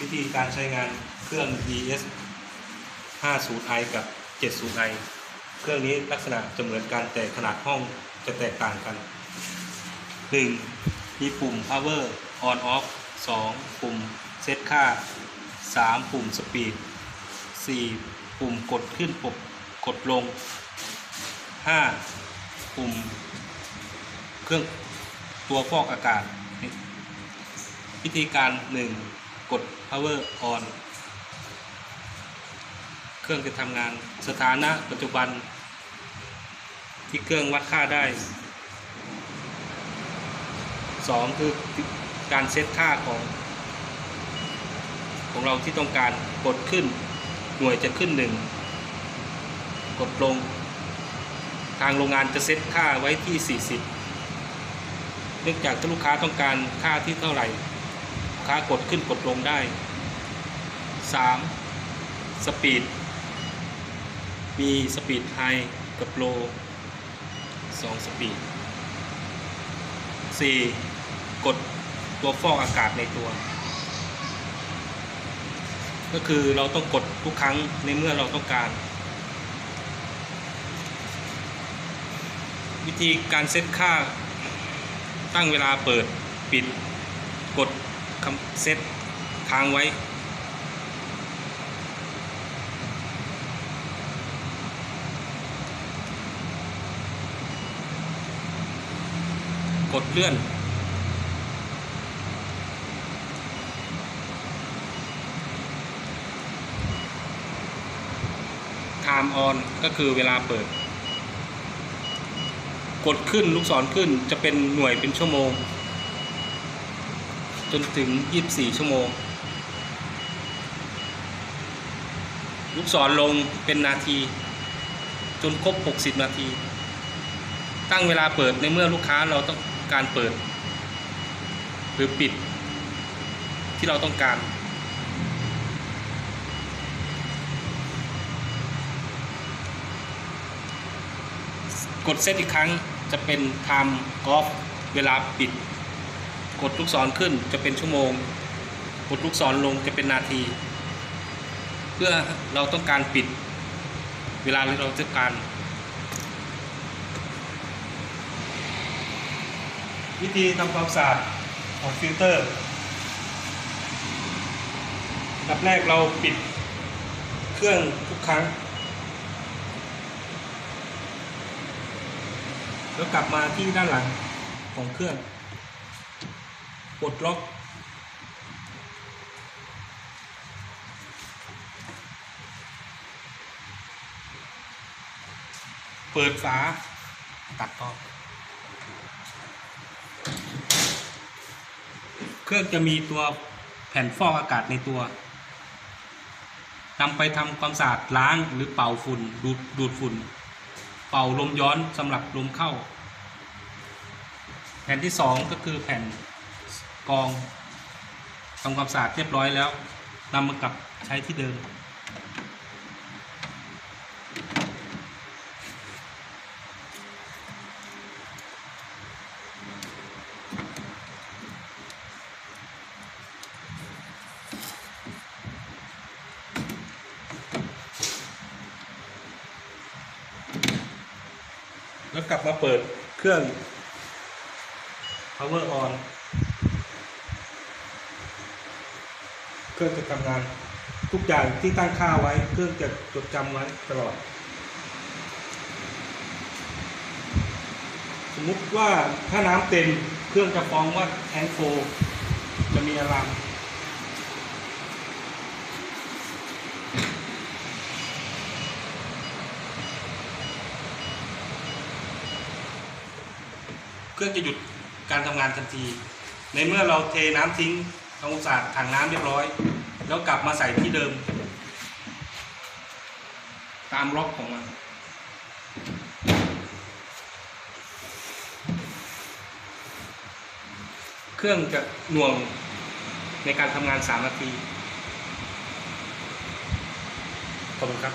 วิธีการใช้งานเครื่อง DS 50i กับ 70i เครื่องนี้ลักษณะจะเหมือนกันแต่ขนาดห้องจะแตกต่างกัน 1. มีปุ่ม power on off 2. ปุ่มเซตค่า 3. ปุ่ม speed 4. ปุ่มกดขึ้นปุ่มกดลง 5. ปุ่มเครื่องตัวฟอกอากาศ วิธีการ 1. กด power on เครื่องจะทำงานสถานะปัจจุบัน ที่เครื่องวัดค่าได้ 2. คือการเซตค่าของ ของเราที่ต้องการกดขึ้น หน่วยจะขึ้น 1 กดลง ทางโรงงานจะเซตค่าไว้ที่ 40 เนื่องจากถ้าลูกค้าต้องการค่าที่เท่าไหร่ ค้ากดขึ้นกดลงได้ 3. สปีด มีสปีดไฮกับโล2สปีด 4. กดตัวฟอกอากาศในตัว ก็คือเราต้องกดทุกครั้งในเมื่อเราต้องการ วิธีการเซตค่าตั้งเวลาเปิดปิดกด เซตค้างไว้ กดเลื่อน time on ก็คือเวลาเปิด กดขึ้นลูกศรขึ้นจะเป็นหน่วยเป็นชั่วโมง จนถึง 24 ชั่วโมง ลูกศรลงเป็นนาที จนครบ 60 นาที ตั้งเวลาเปิดในเมื่อลูกค้าเราต้องการเปิด หรือปิดที่เราต้องการกดเซตอีกครั้งจะเป็น time off เวลาปิด กดลูกศรขึ้นจะเป็นชั่วโมง กดลูกศรลงจะเป็นนาที เพื่อเราต้องการปิด เวลาเราต้องการ วิธีทำความสะอาดของฟิลเตอร์ดับแรกเราปิดเครื่องทุกครั้ง แล้วกลับมาที่ด้านหลังของเครื่อง ปลดล็อก เปิดฝา ตัดออกเครื่องจะมีตัวแผ่นฟอกอากาศในตัวนำไปทำความสะอาดล้างหรือเป่าฝุ่นดูดดูดฝุ่น เป่าลมย้อนสำหรับลมเข้า แผ่นที่สองก็คือแผ่น กองทำความสะอาดเรียบร้อยแล้วนำมากลับใช้ที่เดิมแล้วกลับมาเปิดเครื่อง power on เครื่องจะทำงานทุกอย่างที่ตั้งค่าไว้ เครื่องจะจดจำไว้ตลอด สมมุติว่าถ้าน้ำเต็มเครื่องจะฟ้องว่าแทงโฟจะมีอะลามเครื่องจะหยุดการทำงานทันที ในเมื่อเราเทน้ำทิ้ง ทำความสะอาดถังน้ำเรียบร้อย แล้วกลับมาใส่ที่เดิม ตามล็อกของมันเครื่องจะหน่วงในการทำงาน 3 นาที ขอบคุณครับ